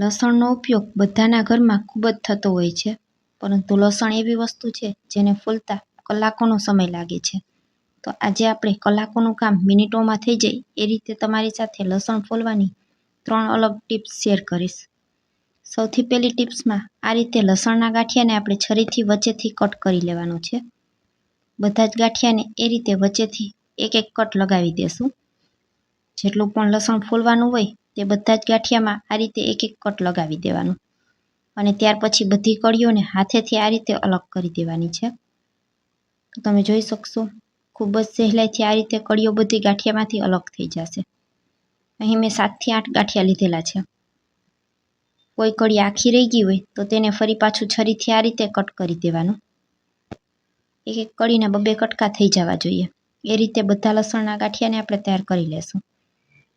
લસણનો ઉપયોગ બધાના ઘરમાં ખૂબ જ થતો હોય છે, પરંતુ લસણ એવી વસ્તુ છે જેને ફૂલતા કલાકોનો સમય લાગે છે. તો આજે આપણે કલાકોનું કામ મિનિટોમાં થઈ જાય એ રીતે તમારી સાથે લસણ ફોલવાની ત્રણ અલગ ટિપ્સ શેર કરીશ. સૌથી પહેલી ટિપ્સમાં આ રીતે લસણના ગાંઠિયાને આપણે છરીથી વચ્ચેથી કટ કરી લેવાનો છે. બધા જ ગાંઠિયાને એ રીતે વચ્ચેથી એક એક કટ લગાવી દેશું. જેટલું પણ લસણ ફોલવાનું હોય તે બધા જ ગાંઠિયામાં આ રીતે એક એક કટ લગાવી દેવાનું. અને ત્યાર પછી બધી કળીઓને હાથેથી આ રીતે અલગ કરી દેવાની છે. તમે જોઈ શકશો, ખૂબ જ સહેલાઈથી આ રીતે કળીઓ બધી ગાંઠિયામાંથી અલગ થઈ જશે. અહીં મેં સાતથી આઠ ગાંઠિયા લીધેલા છે. કોઈ કળી આખી રહી ગઈ હોય તો તેને ફરી પાછું છરીથી આ રીતે કટ કરી દેવાનું. એક એક કળીના બબે કટકા થઈ જવા જોઈએ. એ રીતે બધા લસણના ગાંઠિયાને આપણે તૈયાર કરી લેશું.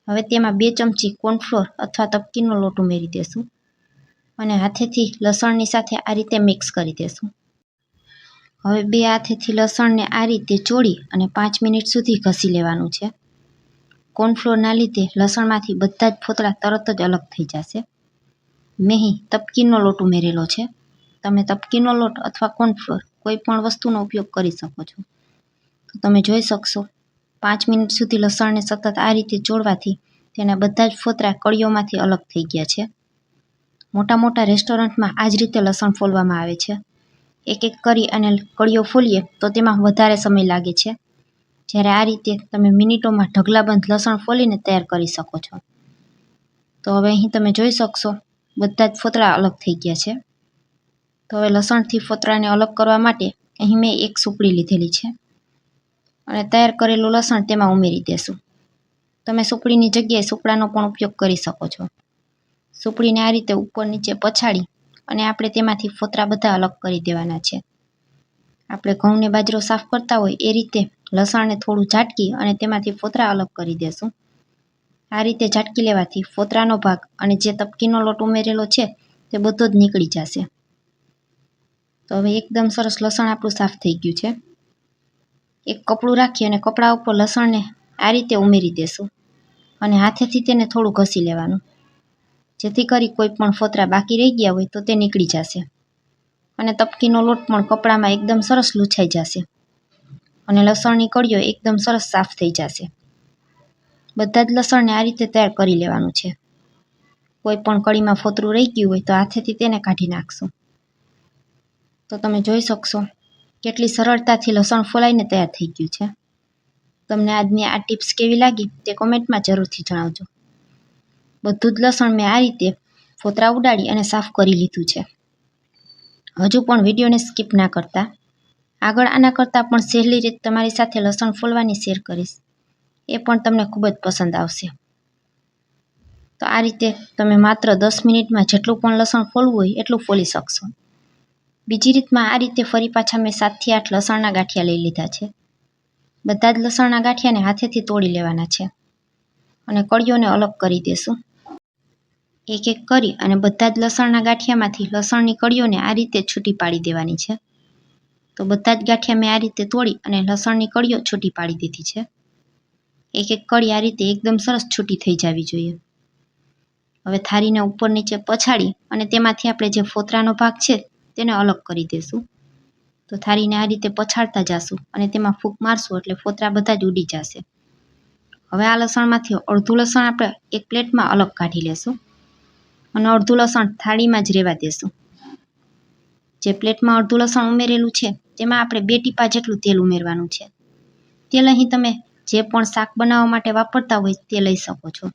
હવે તેમાં બે ચમચી કોર્નફ્લોર અથવા તપકીનો લોટ ઉમેરી દેશું અને હાથેથી લસણની સાથે આ રીતે મિક્સ કરી દેશું. હવે બે હાથેથી લસણને આ રીતે ચોળી અને પાંચ મિનિટ સુધી ઘસી લેવાનું છે. કોર્નફ્લોરના લીધે લસણમાંથી બધા જ ફોતળા તરત જ અલગ થઈ જશે. મેં તપકીનો લોટ ઉમેરેલો છે. તમે તપકીનો લોટ અથવા કોર્નફ્લોર કોઈ પણ વસ્તુનો ઉપયોગ કરી શકો છો. તો તમે જોઈ શકશો પાંચ મિનિટ સુધી લસણને સતત આ રીતે ચોળવાથી તેના બધા જ ફોતરા કળીઓમાંથી અલગ થઈ ગયા છે. મોટા મોટા રેસ્ટોરન્ટમાં આ જ રીતે લસણ ફોલવામાં આવે છે. એક એક કરી અને કળીઓ ફોલીએ તો તેમાં વધારે સમય લાગે છે. જ્યારે આ રીતે તમે મિનિટોમાં ઢગલાબંધ લસણ ફોલીને તૈયાર કરી શકો છો. તો હવે અહીં તમે જોઈ શકશો, બધા જ ફોતરા અલગ થઈ ગયા છે. તો હવે લસણથી ફોતરાને અલગ કરવા માટે અહીં મેં એક સુપડી લીધેલી છે. અને તૈયાર કરેલું લસણ તેમાં ઉમેરી દેશું. તમે સુપડીની જગ્યાએ સુપડાનો પણ ઉપયોગ કરી શકો છો. સુપડીને આ રીતે ઉપર નીચે પછાડી અને આપણે તેમાંથી ફોતરા બધા અલગ કરી દેવાના છે. આપણે ઘઉંને બાજરો સાફ કરતા હોય એ રીતે લસણને થોડું ઝાટકી અને તેમાંથી ફોતરા અલગ કરી દેશું. આ રીતે ઝાટકી લેવાથી ફોતરાનો ભાગ અને જે તપકીનો લોટ ઉમેરેલો છે તે બધો જ નીકળી જશે. તો હવે એકદમ સરસ લસણ આપણું સાફ થઈ ગયું છે. એક કપડું રાખી અને કપડા ઉપર લસણને આ રીતે ઉમેરી દેશું. અને હાથેથી તેને થોડું ઘસી લેવાનું. જેથી કરી કોઈ પણ ફોતરા બાકી રહી ગયા હોય તો તે નીકળી જશે. અને તપકીનો લોટ પણ કપડામાં એકદમ સરસ લૂછાઈ જશે. અને લસણની કળીઓ એકદમ સરસ સાફ થઈ જશે. બધા જ લસણને આ રીતે તૈયાર કરી લેવાનું છે. કોઈ પણ કળીમાં ફોતરું રહી ગયું હોય તો હાથેથી તેને કાઢી નાખશું. તો તમે જોઈ શકશો કેટલી સરળતાથી લસણ ફોલાઈને તૈયાર થઈ ગયું છે. તમને આજની આ ટિપ્સ કેવી લાગી તે કોમેન્ટમાં જરૂરથી જણાવજો. બધું જ લસણ મેં આ રીતે ફોતરા ઉડાડી અને સાફ કરી લીધું છે. હજુ પણ વિડીયોને સ્કીપ ના કરતા. આગળ આના કરતાં પણ સહેલી રીત તમારી સાથે લસણ ફોલવાની શેર કરીશ. એ પણ તમને ખૂબ જ પસંદ આવશે. તો આ રીતે તમે માત્ર દસ મિનિટમાં જેટલું પણ લસણ ફોલવું હોય એટલું ફોલી શકશો. બીજી રીતમાં આ રીતે ફરી પાછા મેં સાતથી આઠ લસણના ગાંઠિયા લઈ લીધા છે. બધા જ લસણના ગાંઠિયાને હાથેથી તોડી લેવાના છે. અને કળીઓને અલગ કરી દેશું. એક એક કરી અને બધા જ લસણના ગાંઠિયામાંથી લસણની કળીઓને આ રીતે છૂટી પાડી દેવાની છે. તો બધા જ ગાંઠિયા મેં આ રીતે તોડી અને લસણની કળીઓ છૂટી પાડી દીધી છે. એક એક કળી આ રીતે એકદમ સરસ છૂટી થઈ જવી જોઈએ. હવે થાળીને ઉપર નીચે પછાડી અને તેમાંથી આપણે જે ફોતરાનો ભાગ છે તેને અલગ કરી દેશું. તો થાળીને આ રીતે પછાડતા જાશું અને તેમાં ફૂંક મારશું એટલે ફોતરા બધા જ ઉડી જશે. હવે આ લસણમાંથી અડધું લસણ આપણે એક પ્લેટમાં અલગ કાઢી લેશું અને અડધું લસણ થાળીમાં જ રહેવા દેશું. જે પ્લેટમાં અડધું લસણ ઉમેરેલું છે, તેમાં આપણે બે ટીપા જેટલું તેલ ઉમેરવાનું છે. તેલ અહીં તમે જે પણ શાક બનાવવા માટે વાપરતા હોય તે લઈ શકો છો.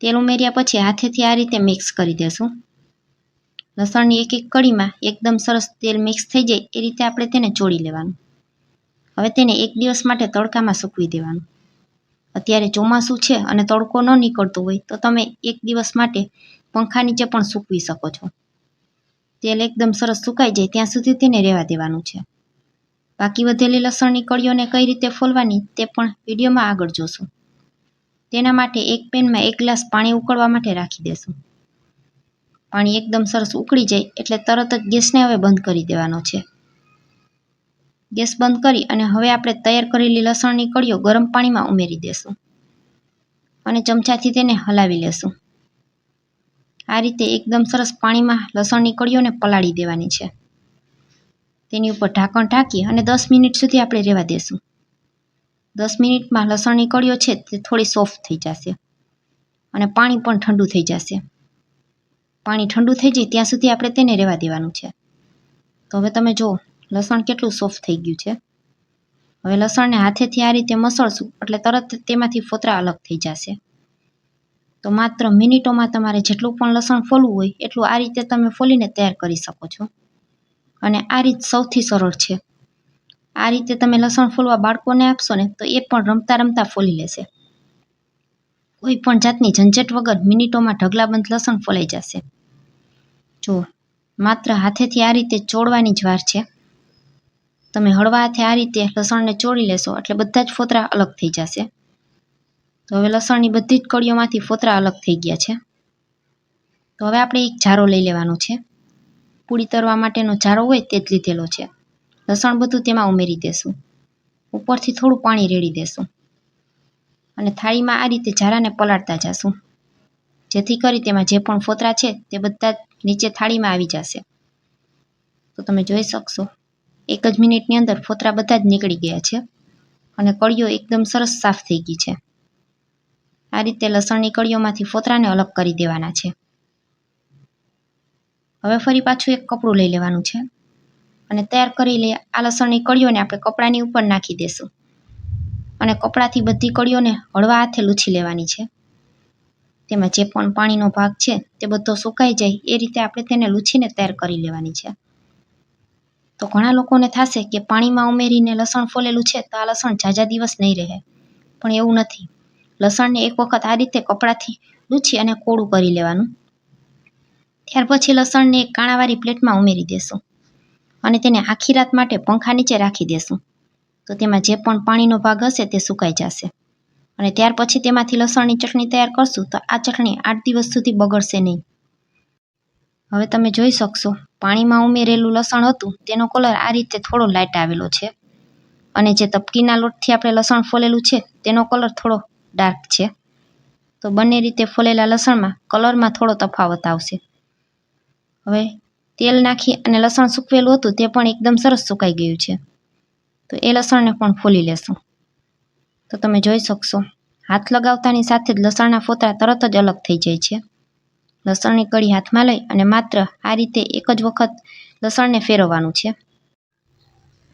તેલ ઉમેર્યા પછી હાથેથી આ રીતે મિક્સ કરી દેશું. લસણની એક એક કળીમાં એકદમ સરસ તેલ મિક્સ થઈ જાય એ રીતે આપણે તેને ચોળી લેવાનું. હવે તેને એક દિવસ માટે તડકામાં સૂકવી દેવાનું. અત્યારે ચોમાસું છે અને તડકો ન નીકળતો હોય તો તમે એક દિવસ માટે પંખા નીચે પણ સૂકવી શકો છો. તેલ એકદમ સરસ સુકાઈ જાય ત્યાં સુધી તેને રહેવા દેવાનું છે. બાકી વધેલી લસણની કળીઓને કઈ રીતે ફોલવાની તે પણ વિડીયોમાં આગળ જોશું. તેના માટે એક પેનમાં એક ગ્લાસ પાણી ઉકળવા માટે રાખી દેશું. પાણી એકદમ સરસ ઉકળી જાય એટલે તરત જ ગેસને હવે બંધ કરી દેવાનો છે. ગેસ બંધ કરી અને હવે આપણે તૈયાર કરેલી લસણની કળીઓ ગરમ પાણીમાં ઉમેરી દેશું અને ચમચાથી તેને હલાવી લેશું. આ રીતે એકદમ સરસ પાણીમાં લસણની કળીઓને પલાળી દેવાની છે. તેની ઉપર ઢાંકણ ઢાંકી અને દસ મિનિટ સુધી આપણે રહેવા દેશું. દસ મિનિટમાં લસણની કળીઓ છે તે થોડી સોફ્ટ થઈ જશે અને પાણી પણ ઠંડુ થઈ જશે. પાણી ઠંડુ થઈ જાય ત્યાં સુધી આપણે તેને રહેવા દેવાનું છે. તો હવે તમે જુઓ, લસણ કેટલું સોફ્ટ થઈ ગયું છે. હવે લસણને હાથેથી આ રીતે મસળશું, એટલે તરત તેમાંથી ફોતરા અલગ થઈ જશે. તો માત્ર મિનિટોમાં તમારે જેટલું પણ લસણ ફોલવું હોય, એટલું આ રીતે તમે ફોલીને તૈયાર કરી શકો છો. અને આ રીત સૌથી સરળ છે. આ રીતે તમે લસણ ફોલવા બાળકોને આપશો ને, તો એ પણ રમતા રમતા ફોલી લેશે. કોઈ પણ જાતની ઝંઝટ વગર મિનિટોમાં ઢગલાબંધ લસણ ફોલાઈ જશે. જો માત્ર હાથેથી આ રીતે ચોળવાની જ વાર છે. તમે હળવા હાથે આ રીતે લસણને ચોળી લેશો એટલે બધા જ ફોતરા અલગ થઈ જશે. તો હવે લસણની બધી જ કળીઓમાંથી ફોતરા અલગ થઈ ગયા છે. તો હવે આપણે એક જારો લઈ લેવાનો છે. પૂરી તરવા માટેનો જારો હોય તે જ લીધેલો છે. લસણ બધું તેમાં ઉમેરી દેશું. ઉપરથી થોડું પાણી રેડી દેશું. અને થાળીમાં આ રીતે જારાને પલાળતા જશું. જેથી કરી તેમાં જે પણ ફોતરા છે તે બધા નીચે થાળીમાં આવી જશે. તો તમે જોઈ શકશો, એક જ મિનિટની અંદર ફોતરા બધા જ નીકળી ગયા છે અને કળીઓ એકદમ સરસ સાફ થઈ ગઈ છે. આ રીતે લસણની કળીઓમાંથી ફોતરાને અલગ કરી દેવાના છે. હવે ફરી પાછું એક કપડું લઈ લેવાનું છે અને તૈયાર કરી લઈએ આ લસણની કળીઓને આપણે કપડાની ઉપર નાખી દેશું. અને કપડાથી બધી કળીઓને હળવા હાથે લૂછી લેવાની છે. તેમાં જે પણ પાણીનો ભાગ છે તે બધો સુકાઈ જાય એ રીતે આપણે તેને લૂછીને તૈયાર કરી લેવાની છે. તો ઘણા લોકોને થશે કે પાણીમાં ઉમેરીને લસણ ફોલેલું છે તો આ લસણ ઝાઝા દિવસ નહીં રહે. પણ એવું નથી. લસણને એક વખત આ રીતે કપડાથી લૂછી અને કોળું કરી લેવાનું. ત્યાર પછી લસણને એક કાણાવાળી પ્લેટમાં ઉમેરી દેશું. અને તેને આખી રાત માટે પંખા નીચે રાખી દેશું. તો તેમાં જે પણ પાણીનો ભાગ હશે તે સુકાઈ જશે. અને ત્યાર પછી તેમાંથી લસણની ચટણી તૈયાર કરશું તો આ ચટણી આઠ દિવસ સુધી બગડશે નહીં. હવે તમે જોઈ શકશો, પાણીમાં ઉમેરેલું લસણ હતું, તેનો કલર આ રીતે થોડો લાઇટ આવેલો છે. અને જે તપકીના લોટથી આપણે લસણ ફોલેલું છે, તેનો કલર થોડો ડાર્ક છે. તો બંને રીતે ફોલેલા લસણમાં કલરમાં થોડો તફાવત આવશે. હવે તેલ નાખી અને લસણ સૂકવેલું હતું, તે પણ એકદમ સરસ સુકાઈ ગયું છે. તો એ લસણને પણ ફોલી લેશું. તો તમે જોઈ શકશો, હાથ લગાવતાની સાથે જ લસણના ફોતરા તરત જ અલગ થઈ જાય છે. લસણની કળી હાથમાં લઈ અને માત્ર આ રીતે એક જ વખત લસણને ફેરવવાનું છે.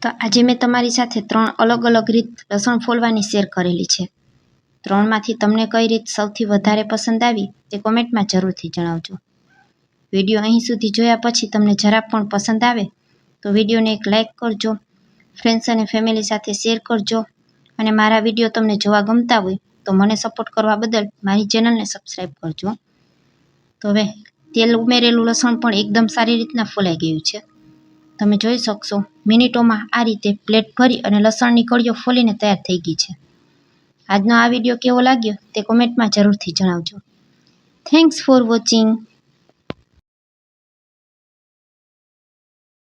તો આજે મેં તમારી સાથે ત્રણ અલગ અલગ રીત લસણ ફોલવાની શેર કરેલી છે. ત્રણમાંથી તમને કઈ રીત સૌથી વધારે પસંદ આવી તે કોમેન્ટમાં જરૂરથી જણાવજો. વીડિયો અહીં સુધી જોયા પછી તમને જરા પણ પસંદ આવે તો વિડીયોને એક લાઇક કરજો ફ્રેન્ડ્સ અને ફેમિલી સાથે શેર કરજો. અને મારા વીડિયો તમને જોવા ગમતા હોય, તો મને સપોર્ટ કરવા બદલ મારી ચેનલને સબસ્ક્રાઈબ કરજો. તો હવે, તેલ ઉમેરેલું લસણ પણ એકદમ સારી રીતના ફોલાઈ ગયું છે. તમે જોઈ શકશો, મિનિટોમાં આ રીતે પ્લેટ ભરી અને લસણની કળીઓ ફોલીને તૈયાર થઈ ગઈ છે. આજનો આ વીડિયો કેવો લાગ્યો તે કોમેન્ટમાં જરૂરથી જણાવજો. Thanks for watching